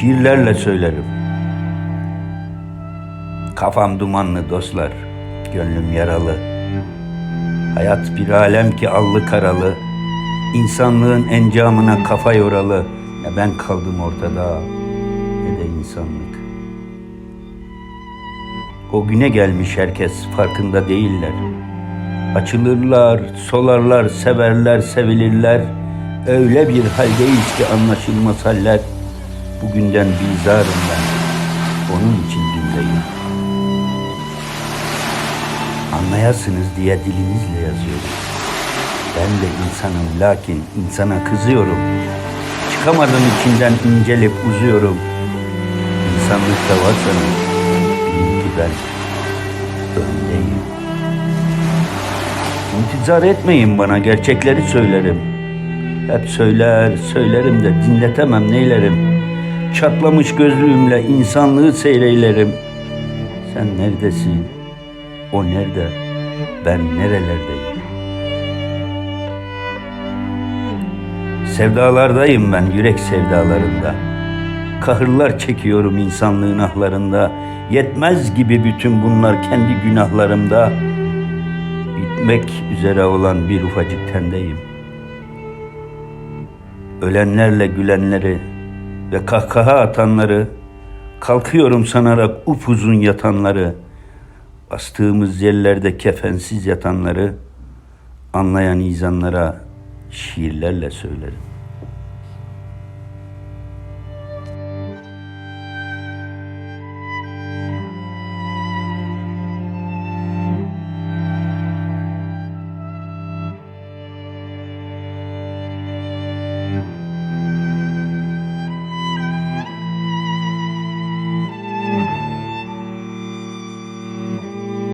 şiirlerle söylerim. Kafam dumanlı dostlar, gönlüm yaralı. Hayat bir alem ki allı karalı. İnsanlığın encamına kafa yoralı. Ne ben kaldım ortada ne de insanlık. O güne gelmiş herkes farkında değiller. Açılırlar, solarlar, severler, sevilirler. Öyle bir haldeyiz ki anlaşılmaz haller. Bugünden bizarım ben. Onun için gündeyim. Anlayasınız diye dilinizle yazıyorum. Ben de insanım lakin insana kızıyorum. Çıkamadım içinden incelip uzuyorum. İnsanlıkta varsanız bilin ki ben öndeyim. İntizar etmeyin bana gerçekleri söylerim. Hep söyler söylerim de dinletemem neylerim. Çatlamış gözlüğümle insanlığı seyreylerim. Sen neredesin? O nerede? Ben nerelerdeyim? Sevdalardayım ben yürek sevdalarında. Kahırlar çekiyorum insanlığın ahlarında. Yetmez gibi bütün bunlar kendi günahlarımda. Bitmek üzere olan bir ufacık tendeyim. Ölenlerle gülenleri ve kahkaha atanları, kalkıyorum sanarak upuzun yatanları, bastığımız yerlerde kefensiz yatanları, anlayan izanlara şiirlerle söylerim.